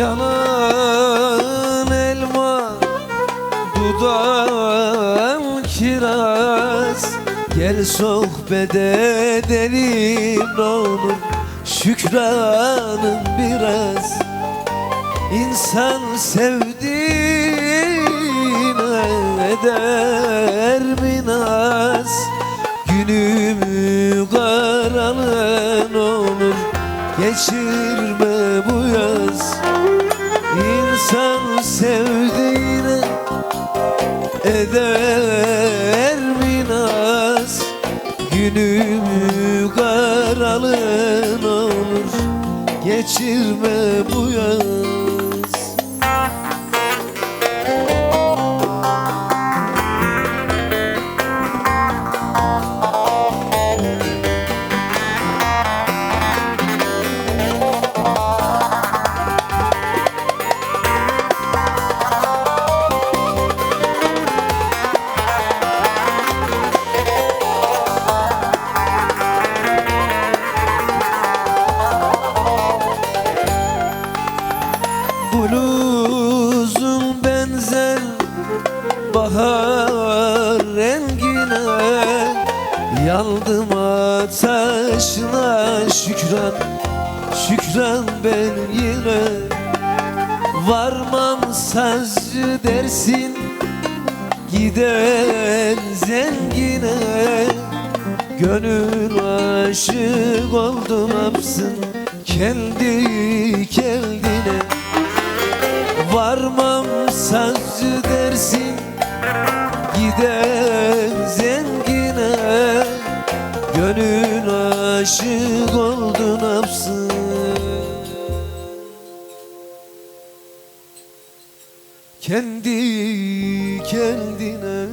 Yanan elma dudağım kiraz. Gel sohbet edelim olur şükranın biraz. İnsan sevdiğine eder mi naz Günümü karanın olur geçirme bu yaz. İnsan sevdiğine eder mi naz Günümü karalın olur. Geçirme bu yaz Bluzun benzer bahar rengine. Yandım ateşine şükran Şükran ben yine. Varmam sazcı dersin Gider zengine. Gönül aşık oldum yapsın Kendi kendine Varmam sazcı dersin. Gider zengine Gönül aşık oldu ne yapsın Kendi kendine